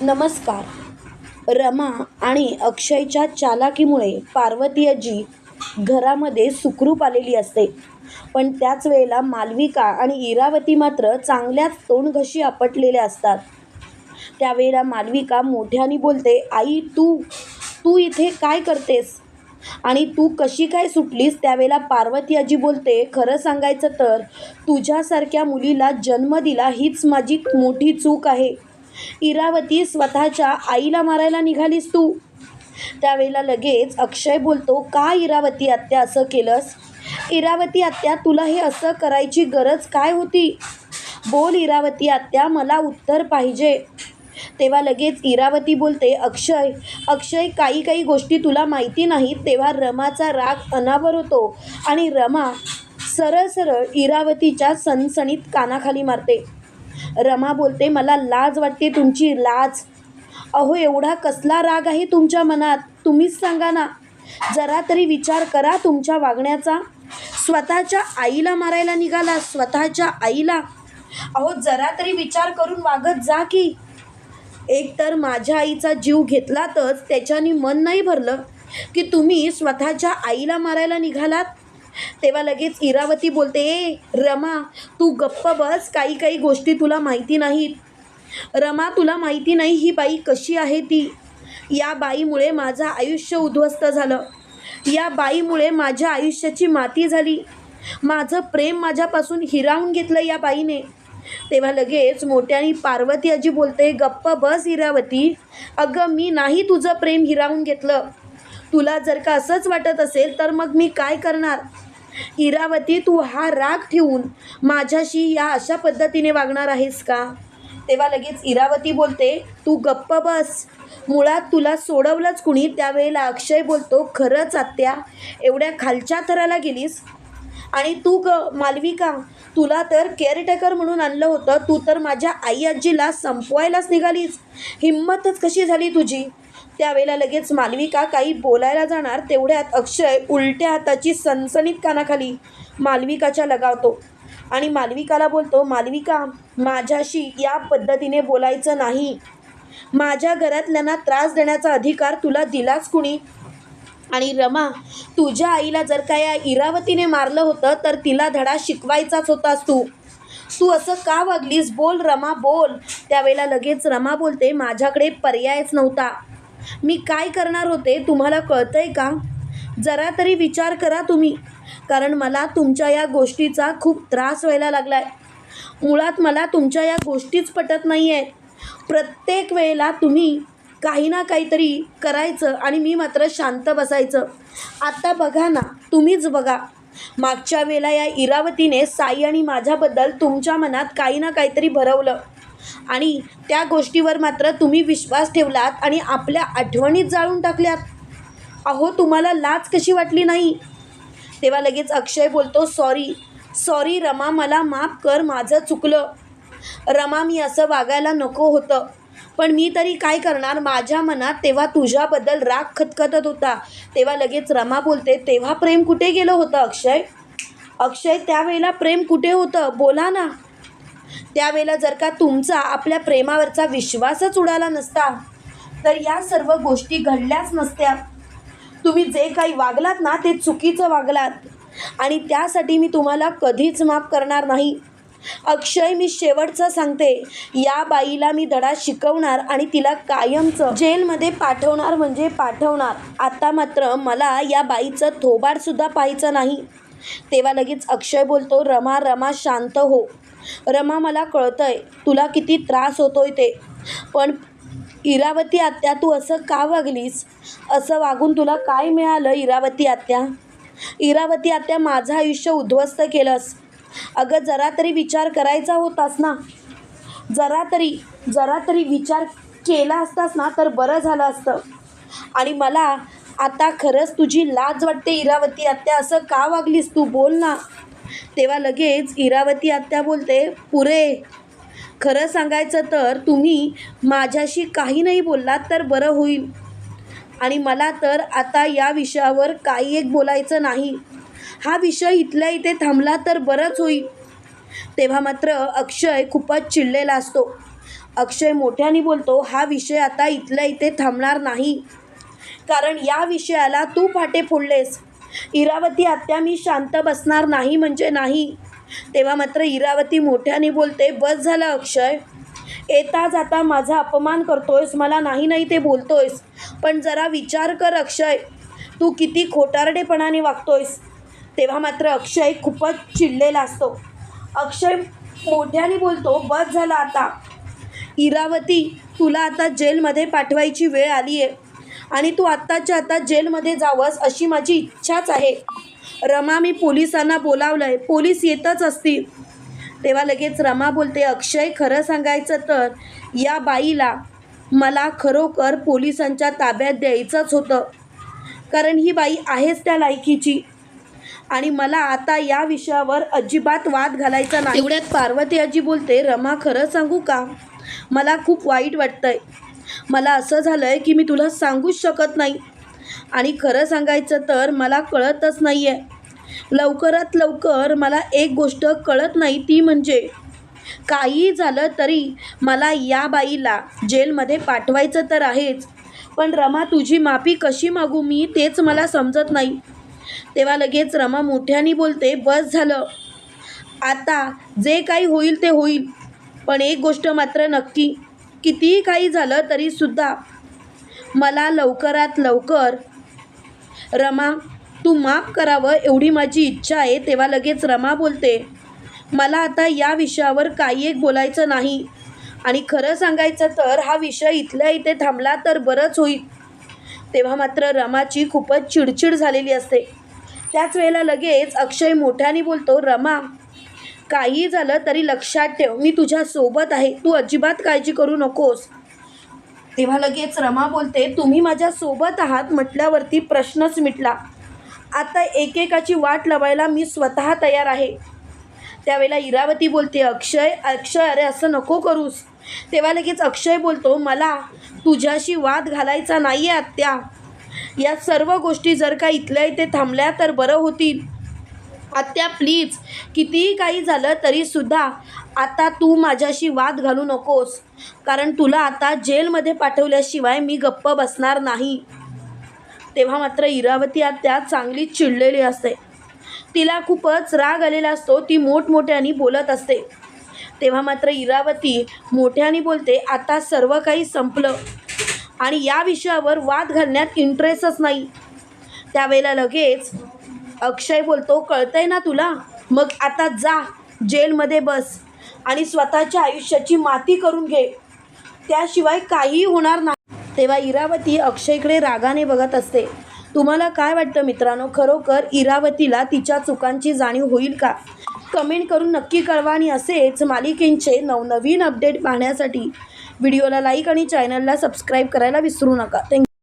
नमस्कार. रमा आणि अक्षयच्या चालाकीमुळे पार्वती आजी घरामध्ये सुखरूप आलेली असते. पण त्याच वेळेला मालविका आणि इरावती मात्र चांगल्याच तोंडघशी आपटलेल्या असतात. त्यावेळेला मालविका मोठ्याने बोलते आई तू तू इथे काय करतेस? आणि तू कशी काय सुटलीस? त्यावेळेला पार्वती आजी बोलते खरं सांगायचं तर तुझ्यासारख्या मुलीला जन्म दिला हीच माझी मोठी चूक आहे. इरावती स्वतःच्या आईला मारायला निघालीस तू. त्यावेळेला लगेच अक्षय बोलतो का इरावती आत्या असं केलंस? इरावती आत्या तुला हे असं करायची गरज काय होती? बोल इरावती आत्या मला उत्तर पाहिजे. तेव्हा लगेच इरावती बोलते अक्षय अक्षय काही काही गोष्टी तुला माहिती नाहीत. तेव्हा रमाचा राग अनावर होतो आणि रमा सरळ सरळ इरावतीच्या सणसणीत कानाखाली मारते. रमा बोलते मला लाज वाटते तुमची लाज. अहो एवढा कसला राग आहे तुमच्या मनात? तुम्हीच सांगा ना. जरा तरी विचार करा तुमच्या वागण्याचा. स्वतःच्या आईला मारायला निघाला स्वतःच्या आईला. अहो जरा तरी विचार करून वागत जा की. एक तर माझ्या आईचा जीव घेतलातच त्याच्याने मन नाही भरलं की तुम्ही स्वतःच्या आईला मारायला निघालात. तेव्हा लगेच इरावती बोलते ए रमा तू गप्प बस काही काही गोष्टी तुला माहिती नाहीत. रमा तुला माहिती नाही ही बाई कशी आहे ती? या बाईमुळे माझं आयुष्य उद्ध्वस्त झालं. या बाईमुळे माझ्या आयुष्याची माती झाली. माझं प्रेम माझ्यापासून हिरावून घेतलं या बाईने. तेव्हा लगेच मोठ्याने पार्वती आजी बोलते गप्प बस इरावती. अगं मी नाही तुझं प्रेम हिरावून घेतलं. तुला जर का असंच वाटत असेल तर मग मी काय करणार? इरावती तू हा राग ठेवून माझ्याशी या अशा पद्धतीने वागणार आहेस का? तेव्हा लगेच इरावती बोलते तू गप्प बस. मुळात तुला सोडवलंच कुणी. त्यावेळेला अक्षय बोलतो खरंच आत्या एवढ्या खालच्या थराला गेलीस? आणि तू ग मालविका तुला तर केअरटेकर म्हणून आणलं होतं. तू तर माझ्या आई आजीला संपवायलाच निघालीस. हिंमतच कशी झाली तुझी? त्यावेळेला लगेच मालविका काही बोलायला जाणार तेवढ्यात अक्षय उलट्या हाताची सणसणीत कानाखाली मालविकाच्या लगावतो. आणि मालविकाला बोलतो मालविका माझ्याशी या पद्धतीने बोलायचं नाही. माझ्या घरातल्यांना त्रास देण्याचा अधिकार तुला दिलाच कुणी? आणि रमा तुझ्या आईला जर का या इरावतीने मारलं होतं तर तिला धडा शिकवायचाच होतास तू. तू असं का वागलीस? बोल रमा बोल. त्यावेळेला लगेच रमा बोलते माझ्याकडे पर्यायच नव्हता. मी काय करणार होते तुम्हाला कळतंय का? जरा तरी विचार करा तुम्ही. कारण मला तुमच्या या गोष्टीचा खूप त्रास व्हायला लागला आहे मुळात मला तुमच्या या गोष्टीच पटत नाही आहेत प्रत्येक वेळेला तुम्ही काही ना काहीतरी करायचं आणि मी मात्र शांत बसायचं. आता बघा ना तुम्हीच बघा. मागच्या वेळेला या इरावतीने साई आणि माझ्याबद्दल तुमच्या मनात काही ना काहीतरी भरवलं. आणि त्या गोष्टीवर मात्र तुम्ही विश्वास ठेवलात आणि आपल्या आठवणीत जाळून टाकल्यात. अहो तुम्हाला लाज कशी वाटली नाही? तेव्हा लगेच अक्षय बोलतो सॉरी सॉरी रमा मला माफ कर माझं चुकलं. रमा मी असं वागायला नको होतं. पण मी तरी काय करणार? माझ्या मनात तेव्हा तुझ्याबद्दल राग खतखतत होता. तेव्हा लगेच रमा बोलते तेव्हा प्रेम कुठे गेलं होतं अक्षय? अक्षय त्यावेळेला प्रेम कुठे होतं? बोला ना. त्यावेळेला जर का तुमचा आपल्या प्रेमावरचा विश्वासच उडाला नसता तर या सर्व गोष्टी घडल्याच नसत्या. तुम्ही जे काही वागलात ना ते चुकीचं वागलात. आणि त्यासाठी मी तुम्हाला कधीच माफ करणार नाही. अक्षय मी शेवटचं सांगते या बाईला मी धडा शिकवणार आणि तिला कायमचं जेलमध्ये पाठवणार म्हणजे पाठवणार. आता मात्र मला या बाईचं थोबाडसुद्धा पाहायचं नाही. तेव्हा लगेच अक्षय बोलतो रमा रमा शांत हो. रमा मला कळतंय तुला किती त्रास होतोय ते. पण इरावती आत्या तू असं का वागलीस? असं वागून तुला काय मिळालं इरावती आत्या? इरावती आत्या माझं आयुष्य उद्ध्वस्त केलंस. अगं जरा तरी विचार करायचा होतास ना? जरा तरी जरा तरी विचार केला असतास ना तर बरं झालं असतं. आणि मला आता खरंच तुझी लाज वाटते इरावती आत्या असं का वागलीस तू? बोल ना. तेव्हा लगेच इरावती आत्या बोलते पुरे खरं सांगायचं तर तुम्ही माझ्याशी काही नाही बोललात तर बरं होईल. आणि मला तर आता या विषयावर काही एक बोलायचं नाही. हा विषय इथल्या इथे थांबला तर बरंच होईल. तेव्हा मात्र अक्षय खूपच चिडलेला असतो. अक्षय मोठ्याने बोलतो हा विषय आता इथल्या इथे थांबणार नाही. कारण या विषयाला तू फाटे फोडलेस. इरावती आत्या मी शांत बसणार नाही म्हणजे नाही. तेव्हा मात्र इरावती मोठ्याने बोलते बस झालं अक्षय. येता जाता माझा अपमान करतोयस मला नाही नाही ते बोलतोयस. पण जरा विचार कर अक्षय. तू किती खोटारडेपणाने वागतोयस. तेव्हा मात्र अक्षय खूपच चिडलेला असतो. अक्षय मोठ्याने बोलतो बस झाला आता. इरावती तुला आता जेलमध्ये पाठवायची वेळ आली आहे आणि तू आत्ताच्या आता जेलमध्ये जावंस अशी माझी इच्छाच आहे. रमा मी पोलिसांना बोलावलं आहे पोलीस येतच असतील. तेव्हा लगेच रमा बोलते अक्षय खरं सांगायचं तर या बाईला मला खरोखर पोलिसांच्या ताब्यात द्यायचंच होतं. कारण ही बाई आहेच त्या लायकीची. आणि मला आता या विषयावर अजिबात वाद घालायचा नाही. तेवढ्यात पार्वती आजी बोलते रमा खरं सांगू का? मला खूप वाईट वाटतंय. मला असं झालं आहे की मी तुला सांगूच शकत नाही. आणि खरं सांगायचं तर मला कळतच नाही आहे लवकरात लवकर मला एक गोष्ट कळत नाही ती म्हणजे काही झालं तरी मला या बाईला जेलमध्ये पाठवायचं तर आहेच पण रमा तुझी माफी कशी मागू मी तेच मला समजत नाही. तेव्हा लगेच रमा मोठ्याने बोलते बस झालं. आता जे काही होईल ते होईल पण एक गोष्ट मात्र नक्की. कितीही काही झालं तरीसुद्धा मला लवकरात लवकर रमा तू माफ करावं एवढी माझी इच्छा आहे. तेव्हा लगेच रमा बोलते मला आता या विषयावर काही एक बोलायचं नाही. आणि खरं सांगायचं तर हा विषय इथल्या इथे थांबला तर बरंच होईल. तेव्हा मात्र रमाची खूपच चिडचिड झालेली असते. त्याच वेळेला लगेच अक्षय मोठ्याने बोलतो रमा काही झालं तरी लक्षात ठेव मी तुझ्या सोबत आहे. तू अजिबात काळजी करू नकोस. तेव्हा लगेच रमा बोलते तुम्ही माझ्या सोबत आहात म्हटल्यावरती प्रश्नच मिटला. आता एकेकाची वाट लावायला मी स्वतः तयार आहे. त्यावेळेला इरावती बोलते अक्षय अक्षय अरे असं नको करूस. तेव्हा लगेच अक्षय बोलतो मला तुझ्याशी वाद घालायचा नाही आहे आत्या. या सर्व गोष्टी जर का इथल्या इथे थांबल्या तर बरं होतील. आत्या प्लीज कितीही काही झालं तरीसुद्धा आता तू माझ्याशी वाद घालू नकोस. कारण तुला आता जेलमध्ये पाठवल्याशिवाय मी गप्प बसणार नाही. तेव्हा मात्र इरावती आत्या चांगलीच चिडलेली असते. तिला खूपच राग आलेला असतो ती मोठमोठ्याने बोलत असते. तेव्हा मात्र इरावती मोठ्याने बोलते आता सर्व काही संपलं. आणि या विषयावर वाद घालण्यात इंटरेस्टच नाही. त्यावेळेला लगेच अक्षय बोलतो कळतंय ना तुला? मग आता जा जेलमध्ये बस आणि स्वतःच्या आयुष्याची माती करून घे. त्याशिवाय काहीही होणार नाही. तेव्हा इरावती अक्षयकडे रागाने बघत असते. तुम्हाला काय वाटतं मित्रांनो? खरोखर इरावतीला तिच्या चुकांची जाणीव होईल का? कमेंट करून नक्की कळवा आणि असेच मालिकेंचे नवनवीन अपडेट पाहण्यासाठी. व्हिडिओला लाईक आणि चॅनलला सबस्क्राईब करायला विसरू नका. थँक्यू